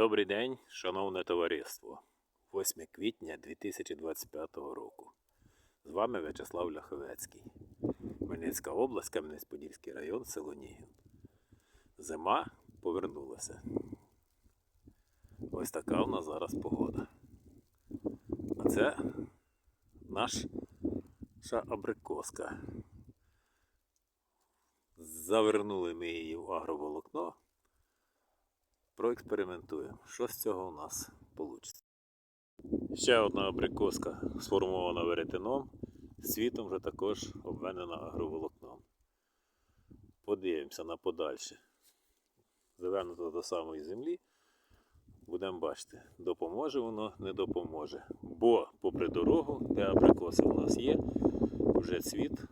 Добрий день, шановне товариство. 8 квітня 2025 року. З вами В'ячеслав Ляховецький. Хмельницька область, Кам'янець-Подільський район, село Нігів. Зима повернулася. Ось така у нас зараз погода. А це наша абрикоска. Завернули ми її в агроволокно. Проекспериментуємо, що з цього у нас вийде. Ще одна абрикоска сформована веретеном, світом вже також обведена агроволокном. Подивимося на подальше. Завернуто до самої землі. Будемо бачити, допоможе воно, не допоможе. Бо, попри дорогу, де абрикоси у нас є, вже цвіт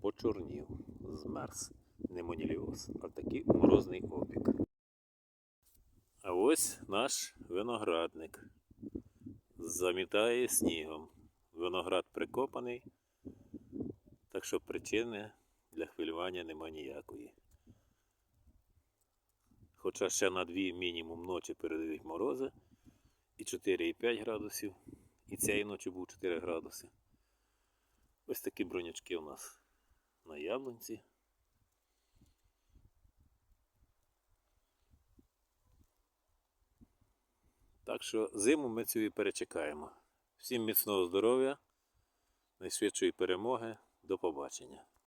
почорнів, змерз. Не моніліоз, а такий морозний опік. Ось наш виноградник. Замітає снігом. Виноград прикопаний, так що причини для хвилювання нема ніякої. Хоча ще на дві мінімум ночі передають морози і 4,5 градусів, і цієї ночі був 4 градуси. Ось такі бронячки у нас на яблунці. Так що зиму ми цю і перечекаємо. Всім міцного здоров'я, найшвидшої перемоги. До побачення.